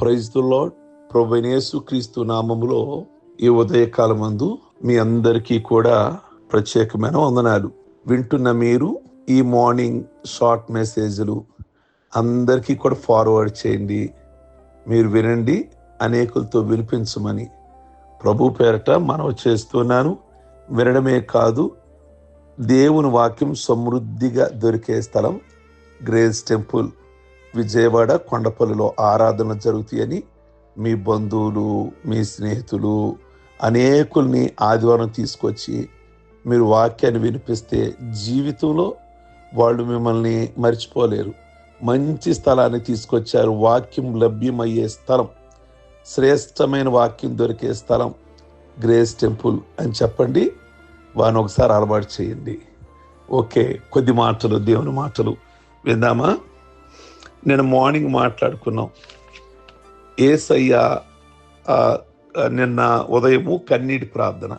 Praise the lord ప్రభునేసు క్రీస్తు నామములో ఈ ఉదయకాలమందు మీ అందరికీ కూడా ప్రత్యేకమైన వందనాలు. వింటున్న మీరు ఈ మార్నింగ్ షార్ట్ మెసేజ్లు అందరికీ కూడా ఫార్వర్డ్ చేయండి. మీరు వినండి అనేకులతో వినిపించమని ప్రభు పేరట మనవి చేస్తున్నాను. వినడమే కాదు దేవుని వాక్యం సమృద్ధిగా దొరికే స్థలం గ్రేస్ టెంపుల్. విజయవాడ కొండపల్లిలో ఆరాధన జరుగుతాయని మీ బంధువులు మీ స్నేహితులు అనేకుల్ని ఆదివారం తీసుకొచ్చి మీరు వాక్యాన్ని వినిపిస్తే జీవితంలో వాళ్ళు మిమ్మల్ని మర్చిపోలేరు. మంచి స్థలాన్ని తీసుకొచ్చారు. వాక్యం లభ్యమయ్యే స్థలం శ్రేష్టమైన వాక్యం దొరికే స్థలం గ్రేస్ టెంపుల్ అని చెప్పండి. వాని ఒకసారి అలవాటు చేయండి. ఓకే కొద్ది మాటలు దేవుని మాటలు విందామా? నేను మార్నింగ్ మాట్లాడుకున్నాం. ఏసయ్య నిన్న ఉదయము కన్నీటి ప్రార్థన.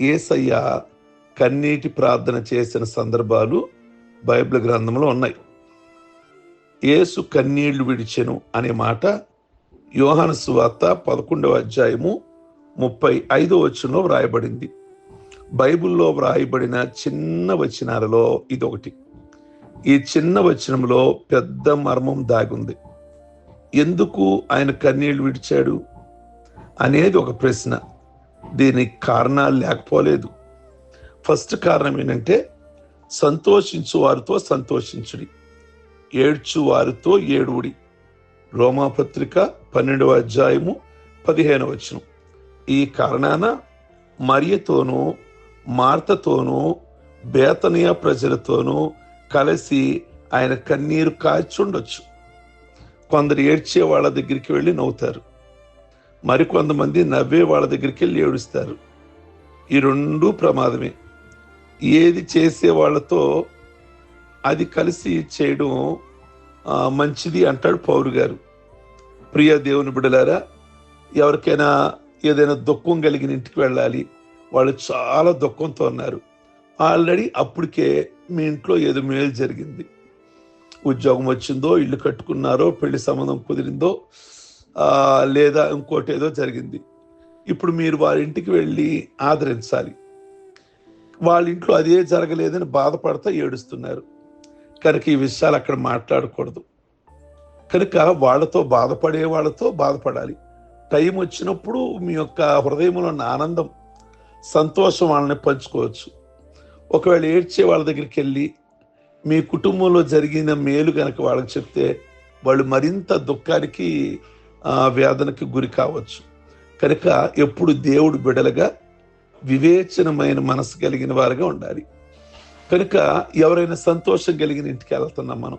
ఏసయ్య కన్నీటి ప్రార్థన చేసిన సందర్భాలు బైబిల్ గ్రంథంలో ఉన్నాయి. ఏసు కన్నీళ్ళు విడిచెను అనే మాట యోహాను సువార్త పదకొండవ అధ్యాయము ముప్పై ఐదో వచనంలో వ్రాయబడింది. బైబిల్లో వ్రాయబడిన చిన్న వచనాలలో ఇదొకటి. ఈ చిన్న వచనంలో పెద్ద మర్మం దాగుంది. ఎందుకు ఆయన కన్నీళ్ళు విడిచాడు? అనేది ఒక ప్రశ్న. దీనికి కారణాలు లేకపోలేదు. ఫస్ట్ కారణం ఏంటంటే సంతోషించు వారితో సంతోషించుడి. ఏడ్చు వారితో ఏడువుడి. రోమాపత్రిక పన్నెండవ అధ్యాయము పదిహేను వచనం. ఈ కారణాన మరియతోనూ మార్తతోనూ బేతనీయ ప్రజలతోనూ కలిసి ఆయన కన్నీరు కాచుండొచ్చు. కొందరు ఏడ్చే వాళ్ళ దగ్గరికి వెళ్ళి నవ్వుతారు. మరికొంతమంది నవ్వే వాళ్ళ దగ్గరికి వెళ్ళి ఏడుస్తారు. ఈ రెండు ప్రమాదమే. ఏది చేసే వాళ్ళతో అది కలిసి చేయడం మంచిది అంటాడు పౌరు గారు. ప్రియ దేవుని బిడలారా ఎవరికైనా ఏదైనా దుఃఖం కలిగిన ఇంటికి వెళ్ళాలి. వాళ్ళు చాలా దుఃఖంతో ఉన్నారు. ఆల్రెడీ అప్పటికే మీ ఇంట్లో ఏదో మేలు జరిగింది. ఉద్యోగం వచ్చిందో ఇల్లు కట్టుకున్నారో పెళ్ళి సంబంధం కుదిరిందో లేదా ఇంకోటి ఏదో జరిగింది. ఇప్పుడు మీరు వారి ఇంటికి వెళ్ళి ఆదరించాలి. వాళ్ళ ఇంట్లో అదే జరగలేదని బాధపడతా ఏడుస్తున్నారు. కనుక ఈ విషయాలు అక్కడ మాట్లాడకూడదు. కనుక వాళ్ళతో బాధపడే వాళ్ళతో బాధపడాలి. టైం వచ్చినప్పుడు మీ యొక్క హృదయంలో ఉన్న ఆనందం సంతోషం వాళ్ళని పంచుకోవచ్చు. ఒకవేళ ఏడ్చే వాళ్ళ దగ్గరికి వెళ్ళి మీ కుటుంబంలో జరిగిన మేలు కనుక వాళ్ళకి చెప్తే వాళ్ళు మరింత దుఃఖానికి వేదనకి గురి కావచ్చు. కనుక ఎప్పుడు దేవుడు బిడలుగా వివేచనమైన మనసు కలిగిన వారుగా ఉండాలి. కనుక ఎవరైనా సంతోషం కలిగిన ఇంటికి వెళ్తున్నాం మనం.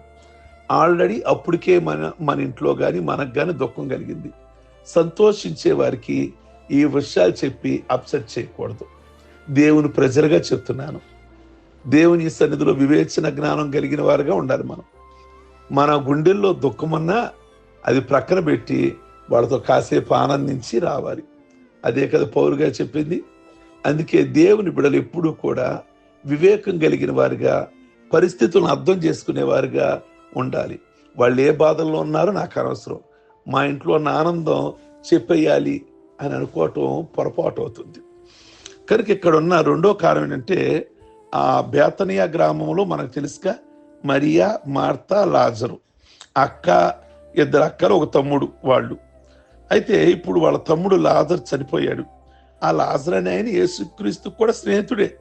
ఆల్రెడీ అప్పటికే మన మన ఇంట్లో కానీ మనకు కానీ దుఃఖం కలిగింది. సంతోషించే వారికి ఈ విషయాలు చెప్పి అప్సెట్ చేయకూడదు. దేవుని ప్రజలుగా చెప్తున్నాను. దేవుని సన్నిధిలో వివేచన జ్ఞానం కలిగిన వారుగా ఉండాలి మనం. మన గుండెల్లో దుఃఖమన్నా అది ప్రక్కన పెట్టి వాళ్ళతో కాసేపు ఆనందించి రావాలి. అదే కదా పౌరుగా చెప్పింది. అందుకే దేవుని బిడలు ఎప్పుడూ కూడా వివేకం కలిగిన వారుగా పరిస్థితులను అర్థం చేసుకునేవారుగా ఉండాలి. వాళ్ళు ఏ బాధల్లో ఉన్నారో నాకు అనవసరం. మా ఇంట్లో ఉన్న ఆనందం చెప్పేయాలి అని అనుకోవటం పొరపాటు అవుతుంది. కనుక ఇక్కడ ఉన్న రెండో కారణం ఏంటంటే ఆ బేతనియా గ్రామంలో మనకు తెలుసుగా మరియా మార్తా లాజరు. అక్క ఇద్దరు అక్కలు ఒక తమ్ముడు వాళ్ళు. అయితే ఇప్పుడు వాళ్ళ తమ్ముడు లాజర్ చనిపోయాడు. ఆ లాజర్ అనే ఆయన యేసుక్రీస్తు కూడా స్నేహితుడే.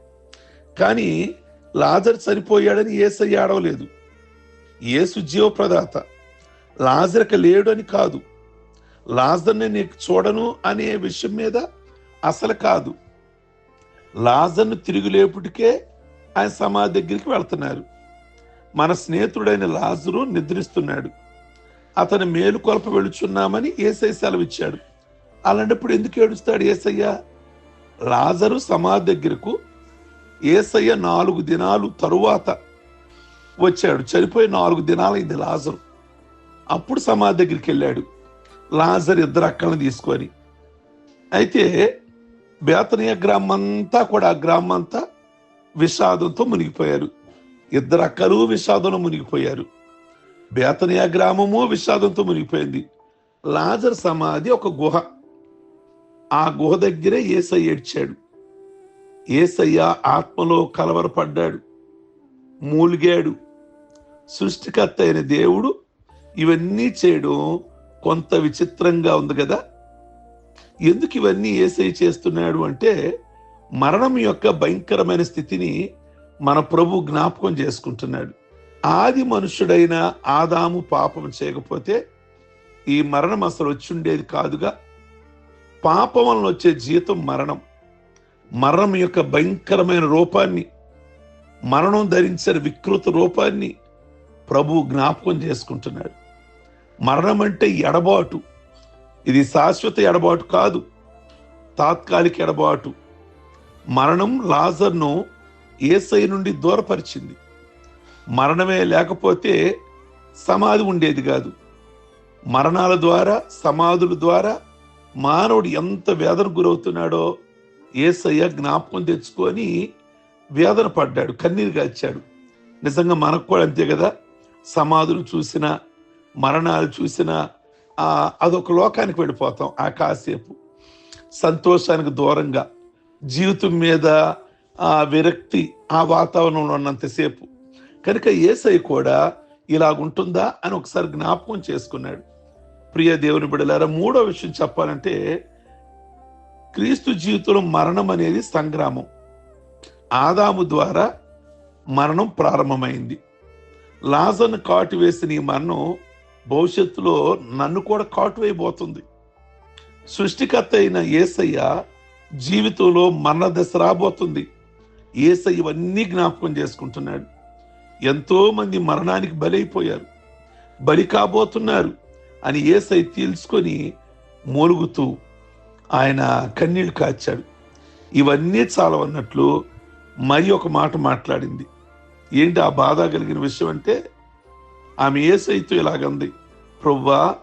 కానీ లాజర్ చనిపోయాడని ఏసయ్య ఆడవలేదు. ఏసు జీవప్రదాత. లాజర్కి లేడు అని కాదు. లాజర్ని నీకు చూడను అనే విషయం మీద అసలు కాదు. లాజర్ను తిరిగి లేపుటికే ఆయన సమాధి దగ్గరికి వెళ్తున్నారు. మన స్నేహితుడైన లాజరు నిద్రిస్తున్నాడు. అతని మేలు కొలప వెళుచున్నామని ఏసై సెలవిచ్చాడు. అలాంటప్పుడు ఎందుకు ఏడుస్తాడు ఏసయ్య? లాజరు సమాధి దగ్గరకు ఏసయ్య నాలుగు దినాలు తరువాత వచ్చాడు. చనిపోయి నాలుగు దినాలైంది లాజరు. అప్పుడు సమాధి దగ్గరికి వెళ్ళాడు. లాజర్ ఇద్దరు అక్కలను తీసుకొని. అయితే బేతనీయ గ్రామం అంతా కూడా ఆ గ్రామం అంతా విషాదంతో మునిగిపోయారు. ఇద్దరు అక్కలు విషాదంలో మునిగిపోయారు. బేతనియా గ్రామము విషాదంతో మునిగిపోయింది. లాజర్ సమాధి ఒక గుహ. ఆ గుహ దగ్గరే ఏసయ్య ఏడ్చాడు. ఏసయ్య ఆత్మలో కలవరపడ్డాడు. మూలిగాడు. సృష్టికర్త అయిన దేవుడు ఇవన్నీ చేయడం కొంత విచిత్రంగా ఉంది కదా? ఎందుకు ఇవన్నీ ఏసై చేస్తున్నాడు అంటే మరణం యొక్క భయంకరమైన స్థితిని మన ప్రభు జ్ఞాపకం చేసుకుంటున్నాడు. ఆది మనుషుడైన ఆదాము పాపం చేయకపోతే ఈ మరణం అసలు వచ్చి ఉండేది కాదుగా. పాపం వలన వచ్చే జీతం మరణం. మరణం యొక్క భయంకరమైన రూపాన్ని మరణం ధరించిన వికృత రూపాన్ని ప్రభు జ్ఞాపకం చేసుకుంటున్నాడు. మరణం అంటే ఎడబాటు. ఇది శాశ్వత ఎడబాటు కాదు. తాత్కాలిక ఎడబాటు. మరణం లాజర్ను ఏసై నుండి దూరపరిచింది. మరణమే లేకపోతే సమాధి ఉండేది కాదు. మరణాల ద్వారా సమాధుల ద్వారా మానవుడు ఎంత వేదన గురవుతున్నాడో ఏసయ్య జ్ఞాపకం తెచ్చుకొని వేదన పడ్డాడు కన్నీరు కాచాడు నిజంగా మనకు కూడా అంతే కదా? సమాధులు చూసిన మరణాలు చూసిన అదొక లోకానికి వెళ్ళిపోతాం ఆ కాసేపు. సంతోషానికి దూరంగా. జీవితం మీద ఆ విరక్తి ఆ వాతావరణంలో ఉన్నంతసేపు. కనుక ఏసై కూడా ఇలాగుంటుందా అని ఒకసారి జ్ఞాపకం చేసుకున్నాడు. ప్రియ దేవుని బిడలారా మూడో విషయం చెప్పాలంటే క్రీస్తు జీవితంలో మరణం అనేది సంగ్రామం. ఆదాము ద్వారా మరణం ప్రారంభమైంది. లాజన్ కాటు వేసిన ఈ మరణం భవిష్యత్తులో నన్ను కూడా కాటు వేయబోతుంది. సృష్టికర్త అయిన ఏసయ్య జీవితంలో మరణ దశ రాబోతుంది. ఏస ఇవన్నీ జ్ఞాపకం చేసుకుంటున్నాడు. ఎంతో మంది మరణానికి బలైపోయారు. బలి కాబోతున్నారు అని ఏసై తెలుసుకొని మూలుగుతూ ఆయన కన్నీళ్ళు కాచాడు. ఇవన్నీ చాలవన్నట్లు మరి ఒక మాట మాట్లాడింది. ఏంటి ఆ బాధ కలిగిన విషయం అంటే ఆమె ఏసైతో ఇలాగంది. ప్రవ్వా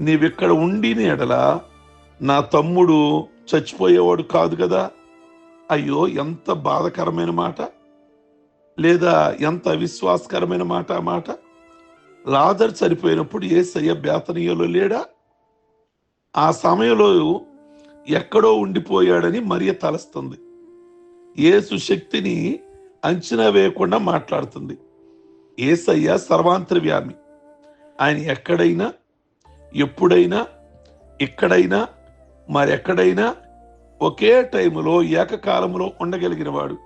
నీవిక్కడ ఉండిన ఎడల నా తమ్ముడు చచ్చిపోయేవాడు కాదు కదా? అయ్యో ఎంత బాధకరమైన మాట. లేదా ఎంత విశ్వాసకరమైన మాట ఆ మాట? లాజర్ చనిపోయినప్పుడు ఏసయ్య బేతనీయలో లేడా? ఆ సమయంలో ఎక్కడో ఉండిపోయాడని మరియ తలస్తుంది. ఏసు శక్తిని అంచనా వేయకుండా మాట్లాడుతుంది. ఏసయ్య సర్వాంతర్వ్యామి ఆయన ఎక్కడైనా ఎప్పుడైనా ఎక్కడైనా మరెక్కడైనా ఒకే టైములో ఏకకాలంలో ఉండగలిగిన వాడు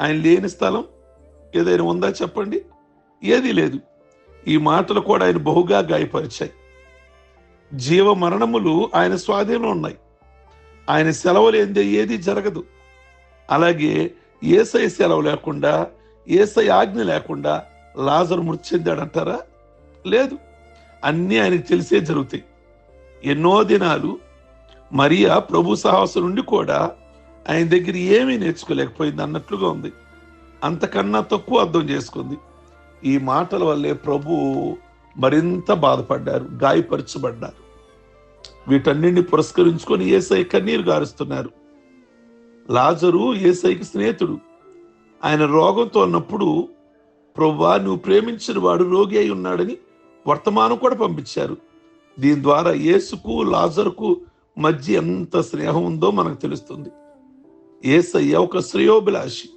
ఆయన లేని స్థలం ఏదైనా ఉందా చెప్పండి? ఏదీ లేదు. ఈ మాటలు కూడా ఆయన బహుగా గాయపరిచాయి. జీవ మరణములు ఆయన స్వాధీనంలో ఉన్నాయి. ఆయన సెలవు లేనిదే ఏది జరగదు. అలాగే ఏసై సెలవు లేకుండా ఏసై ఆజ్ఞ లేకుండా లాజరు మృతి చెందాడంటారా లేదు. అన్నీ ఆయనకు తెలిసే జరుగుతాయి. ఎన్నో దినాలు మరియా ప్రభు సాహస నుండి కూడా ఆయన దగ్గర ఏమీ నేర్చుకోలేకపోయింది అన్నట్లుగా ఉంది. అంతకన్నా తక్కువ అర్థం చేసుకుంది. ఈ మాటల వల్లే ప్రభు మరింత బాధపడ్డారు గాయపరచబడ్డారు. వీటన్నింటిని పురస్కరించుకొని ఏసై కన్నీరు గారుస్తున్నారు. లాజరు ఏసైకి స్నేహితుడు. ఆయన రోగంతో ఉన్నప్పుడు ప్రవ్వా నువ్వు ప్రేమించిన వాడు రోగి అయి ఉన్నాడని వర్తమానం కూడా పంపించారు. దీని ద్వారా యేసుకు లాజరుకు మధ్య ఎంత స్నేహం ఉందో మనకు తెలుస్తుంది. ఏసయ్య ఒక శ్రేయోభిలాషి.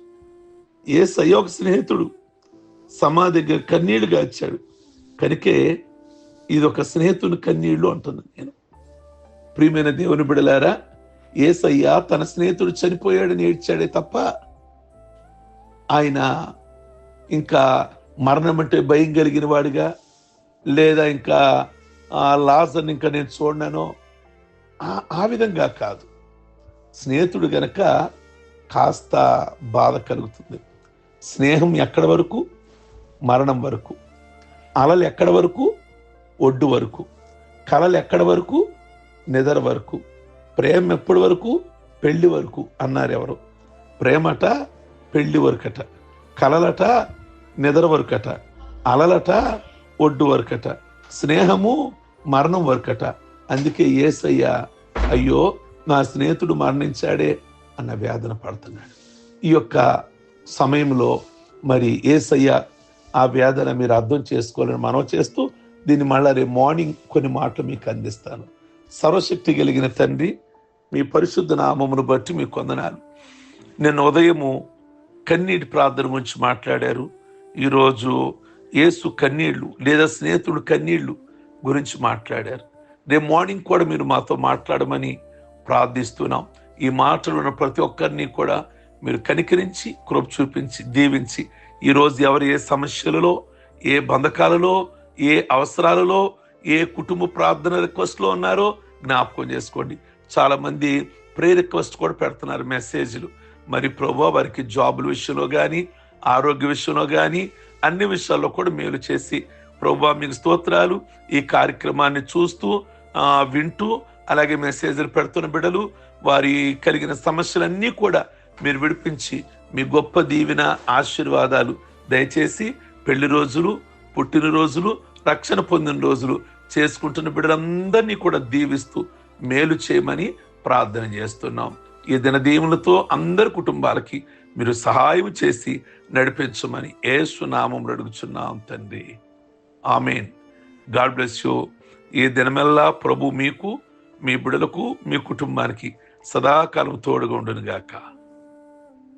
ఏసయ్య ఒక స్నేహితుడు. సమాధి దగ్గర కన్నీళ్ళు గాచాడు కనుకే ఇది ఒక స్నేహితుని కన్నీళ్ళు అంటున్నాను నేను. ప్రియమైన దేవుని బిడలారా ఏసయ్య తన స్నేహితుడు చనిపోయాడని ఏడ్చాడే తప్ప ఆయన ఇంకా మరణం అంటే భయం కలిగిన వాడిగా లేదా ఇంకా ఆ లాజర్ని ఇంకా నేను చూడనో ఆ- విధంగా కాదు. స్నేహితుడు గనక కాస్త బాధ కలుగుతుంది. స్నేహం ఎక్కడి వరకు? మరణం వరకు. అలలు ఎక్కడి వరకు? ఒడ్డు వరకు. కలలు ఎక్కడి వరకు? నిద్ర వరకు. ప్రేమ ఎప్పటి వరకు? పెళ్ళి వరకు అన్నారు ఎవరు? ప్రేమట పెళ్ళి వరకట. కలలట నిద్ర వరకట. అలలట ఒడ్డు వరకట. స్నేహము మరణం వరకట. అందుకే ఏసయ్య అయ్యో నా స్నేహితుడు మరణించాడే అన్న వేదన పడుతున్నాడు. ఈ యొక్క సమయంలో మరి ఏసయ్య ఆ వేదన మీరు అర్థం చేసుకోవాలని మనం చేస్తూ దీన్ని మళ్ళీ రేపు మార్నింగ్ కొన్ని మాటలు మీకు అందిస్తాను. సర్వశక్తి కలిగిన తండ్రి మీ పరిశుద్ధ నామమును బట్టి మీకు కొందనాలు నిన్న ఉదయము కన్నీటి ప్రార్థన గురించి మాట్లాడారు. ఈరోజు యేసు కన్నీళ్ళు లేదా స్నేహితుడు కన్నీళ్ళు గురించి మాట్లాడారు. రేపు మార్నింగ్ కూడా మీరు మాతో మాట్లాడమని ప్రార్థిస్తున్నాం. ఈ మాటలు ఉన్న ప్రతి ఒక్కరిని కూడా మీరు కనికరించి కృప చూపించి దీవించి ఈరోజు ఎవరు ఏ సమస్యలలో ఏ బంధకాలలో ఏ అవసరాలలో ఏ కుటుంబ ప్రార్థన రిక్వెస్ట్లో ఉన్నారో జ్ఞాపకం చేసుకోండి. చాలామంది ప్రే రిక్వెస్ట్ కూడా పెడుతున్నారు మెసేజ్లు. మరి ప్రభు వారికి జాబుల విషయంలో కానీ ఆరోగ్య విషయంలో కానీ అన్ని విషయాల్లో కూడా మేలు చేసి ప్రభు మీకు స్తోత్రాలు. ఈ కార్యక్రమాన్ని చూస్తూ వింటూ అలాగే మెసేజ్లు పెడుతున్న బిడ్డలు వారి కలిగిన సమస్యలన్నీ కూడా మీరు విడిపించి మీ గొప్ప దీవెన ఆశీర్వాదాలు దయచేసి పెళ్ళి రోజులు పుట్టినరోజులు రక్షణ పొందిన రోజులు చేసుకుంటున్న బిడ్డలందరినీ కూడా దీవిస్తూ మేలు చేయమని ప్రార్థన చేస్తున్నాం. ఈ దినదీవులతో అందరి కుటుంబాలకి మీరు సహాయం చేసి నడిపించమని ఏ నామం అడుగుచున్నాం తండ్రి. ఆమెన్. God bless you. ఈ దినమెల్లా ప్రభు మీకు మీ బిడలకు మీ కుటుంబానికి సదాకాలం తోడుగా ఉండునుగాక. గాక